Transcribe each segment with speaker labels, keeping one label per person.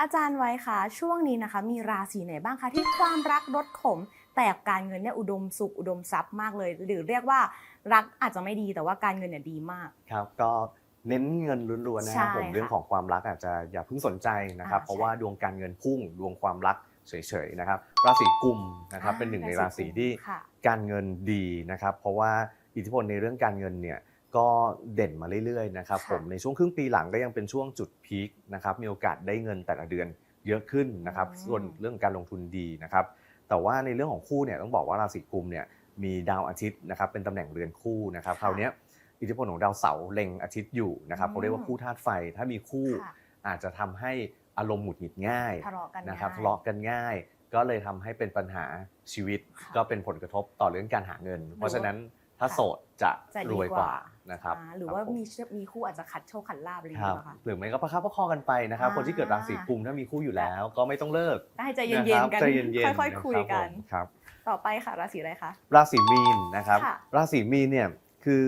Speaker 1: อาจารย์ไว้ค่ะช่วงนี้นะคะ มีราศีไหนบ้างคะที่ความรักลดขม แต่การเงินเนี่ยอุดมสุขอุดมทรัพย์มากเลย หรือเรียกว่ารักอาจจะไม่ดีแต่ว่าการเงินเนี่ยดีมาก
Speaker 2: ครับ ก็เน้นเงินล้วนๆนะครับ
Speaker 1: ใช่
Speaker 2: ผม
Speaker 1: ค่ะ
Speaker 2: เรื่องของความรักอาจจะอย่าเพิ่งสนใจนะครับ
Speaker 1: อ่า
Speaker 2: เพราะ
Speaker 1: ใช่
Speaker 2: ว่าดวงการเงินพุ่งดวงความรักเฉยๆนะครับ ราศีกุมนะครับ
Speaker 1: อ่า
Speaker 2: เป็นหนึ่งใน
Speaker 1: รา
Speaker 2: รา
Speaker 1: ศี
Speaker 2: ศี
Speaker 1: กุม
Speaker 2: ที่
Speaker 1: ค่ะ
Speaker 2: การเงินดีนะครับ เพราะว่าอิทธิพลในเรื่องการเงินเนี่ย ก็เด่นมาเรื่อยๆนะครับ
Speaker 1: ค่ะ
Speaker 2: ผมในช่วงครึ่งปีหลังก็ยังเป็นช่วงจุดพีคนะครับมีโอกาสได้เงินแต่ละเดือนเยอะขึ้นนะครับ
Speaker 1: อืม
Speaker 2: ส่วนเรื่องการลงทุนดีนะครับแต่ว่าในเรื่องของคู่เนี่ยต้องบอกว่าราศีกุมเนี่ยมีดาวอาทิตย์นะครับเป็นตำแหน่งเรือนคู่นะครับ
Speaker 1: ค่ะ
Speaker 2: คราวเนี้ยอิทธิพลของดาวเสาร์เล็งอาทิตย์อยู่นะครับ
Speaker 1: อืม
Speaker 2: เขาเรียกว่าคู่ธาตุไฟถ้ามีคู่
Speaker 1: ค่ะ
Speaker 2: อาจจะทำให้อารมณ์หงุดหงิดง่าย
Speaker 1: ทะเลาะกัน
Speaker 2: นะครับ
Speaker 1: ง่าย
Speaker 2: ทะเลาะกันง่าย ก็เลยทำให้เป็นปัญหาชีวิต
Speaker 1: ค่ะ
Speaker 2: ก็เป็นผลกระทบต่อเรื่องการหาเงิน เพราะฉะนั้น ถ้า
Speaker 1: ค่ะ
Speaker 2: โสดจะ
Speaker 1: จะดี
Speaker 2: รวย
Speaker 1: ก
Speaker 2: ก
Speaker 1: ว่า
Speaker 2: ว่านะครับ
Speaker 1: อ่าหรือว่า
Speaker 2: คบผ
Speaker 1: มีเชื่อมีคู่อาจจะขัดโชคขัดลาบอะไรอย่าง
Speaker 2: ครั
Speaker 1: เงี้
Speaker 2: บ
Speaker 1: ยเหรอคะ
Speaker 2: หรือไม่ก็ประคับประคองกันไปนะครับ
Speaker 1: อ่า
Speaker 2: คนที่เกิดราศีกุมถ้ามีคู่อยู่แล้ว ก็ไม่ต้องเลิก
Speaker 1: ได้ใจเย็นๆกัน
Speaker 2: ใจเย็นๆ
Speaker 1: ค่อยๆคุยกัน
Speaker 2: นะครับผมครับ
Speaker 1: ต่อไปค่ะราศีอะไรคะ
Speaker 2: ราศีมีนนะครับ
Speaker 1: ค่ะ
Speaker 2: ราศีมีนเนี่ยคือ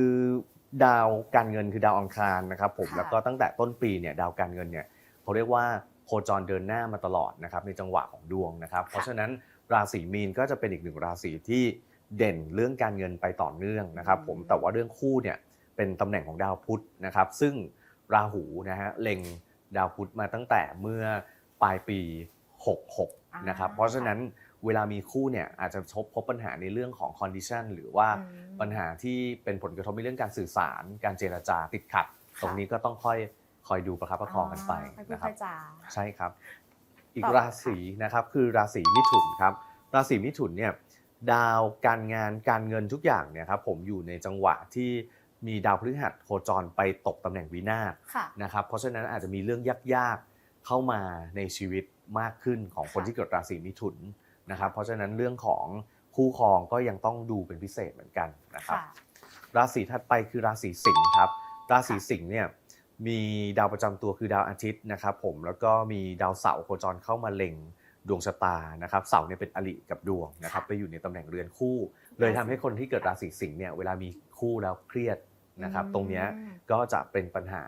Speaker 2: ดาวการเงินคือดาวอังคารนะครับผม
Speaker 1: ค่ะ
Speaker 2: แล้วก็ตั้งแต่ต้นปีเนี่ยดาวการเงินเนี่ยเขาเรียกว่าโคจรเดินหน้ามาตลอดนะครับในจังหวะของดวงนะครับ เพราะฉะนั้นราศีมีนก็จะเป็นอีกหนึ่งราศีที่ เด่นเรื่องการเงินไปต่อเนื่องนะครับผม
Speaker 1: อืม
Speaker 2: แต่ว่าเรื่องคู่เนี่ยเป็นตำแหน่งของดาวพุธนะครับซึ่งราหูนะฮะเล็งดาวพุธมาตั้งแต่เมื่อปลายปี 66 นะครับ
Speaker 1: อ่า
Speaker 2: เพราะฉะนั้นเวลามีคู่เนี่ยอาจจะพบพบปัญหาในเรื่องของคอนดิชันหรือว่า
Speaker 1: อืม
Speaker 2: ปัญหาที่เป็นผลกระทบในเรื่องการสื่อสาร การเจรจาติดขัด ตรงนี้ก็ต้องค่อยคอยดูประคับประคองกันไป
Speaker 1: ค่อยพูด
Speaker 2: นะครั
Speaker 1: ค่
Speaker 2: บ
Speaker 1: อยจา
Speaker 2: ใช่ครับ อีก
Speaker 1: ต่อ
Speaker 2: ราศีนะครับคือราศีมิถุนครับ ราศีมิถุนเนี่ย ดาวการงานการเงินทุกอย่างเนี่ยครับผมอยู่ในจังหวะที่มีดาวพฤหัสโคจรไปตกตำแหน่งวินาศ
Speaker 1: ค่ะ
Speaker 2: นะครับเพราะฉะนั้นอาจจะมีเรื่องยากๆเข้ามาในชีวิตมากขึ้นของคน
Speaker 1: ค่ะ
Speaker 2: ที่เกิดราศีมิถุนนะครับเพราะฉะนั้นเรื่องของคู่ครองก็ยังต้องดูเป็นพิเศษเหมือนกันนะครับ
Speaker 1: ค่ะ
Speaker 2: ราศีถัดไปคือราศีสิงห์ครับราศี
Speaker 1: ค่ะ
Speaker 2: สิงห์เนี่ยมีดาวประจำตัวคือดาวอาทิตย์นะครับผมแล้วก็มีดาวเสาร์โคจรเข้ามาเล็ง ดวงชะตานะครับเสาร์เนี่ยเป็นอริกับดวงนะครับไปอยู่ในตำแหน่งเรือนคู่ เลยทำให้คนที่เกิดราศีสิงห์เนี่ยเวลามีคู่แล้วเครียดนะครับ
Speaker 1: อืม
Speaker 2: ตรงเนี้ยก็จะเป็นปัญหา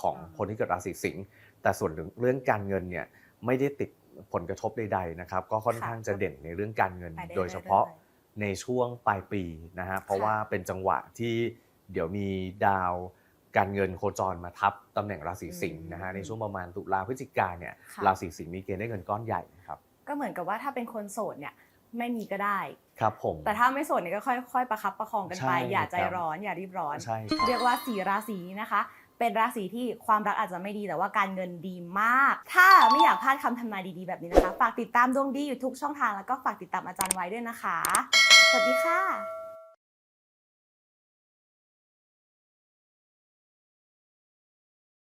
Speaker 2: ของ
Speaker 1: อ่า
Speaker 2: คนที่เกิดราศีสิงห์แต่ส่วนเรื่องการเงินเนี่ยไม่ได้ติดผลกระทบใดๆนะครับก็ค่อนข้างจะเด่นในเรื่องการเงิน
Speaker 1: ไปได้
Speaker 2: โดยเฉพาะ
Speaker 1: รื่อย
Speaker 2: ในช่วงปลายปีนะฮะเพราะว่าเป็นจังหวะที่เดี๋ยวมีดาว การเงินโคจรมาทับตำแหน่งราศีสิงห์นะฮะ
Speaker 1: อืม
Speaker 2: ในช่วงประมาณตุลาพฤศจิกาเนี่ย
Speaker 1: ค่ะ
Speaker 2: ราศีสิงห์มีเกณฑ์ได้เงินก้อนใหญ่ครับ
Speaker 1: ๆก็เหมือนกับว่าถ้าเป็นคนโสดเนี่ยไม่มีก็ได้
Speaker 2: ครับผม
Speaker 1: แต่ถ้าไม่โสดเนี่ยก็ค่อยๆ ประคับประคองกันไป
Speaker 2: ใช่
Speaker 1: อย่าใจ
Speaker 2: ครับ
Speaker 1: ร้อนอย่ารีบร้อน
Speaker 2: ใช่ครับ
Speaker 1: เรียกว่าสีราศีนี้นะคะ เป็นราศีที่ความรักอาจจะไม่ดีแต่ว่าการเงินดีมาก ถ้าไม่อยากพลาดคำทำนายดีๆแบบนี้นะคะ ฝากติดตามดวงดีอยู่ทุกช่องทางแล้วก็ฝากติดตามอาจารย์ไว้ด้วยนะคะ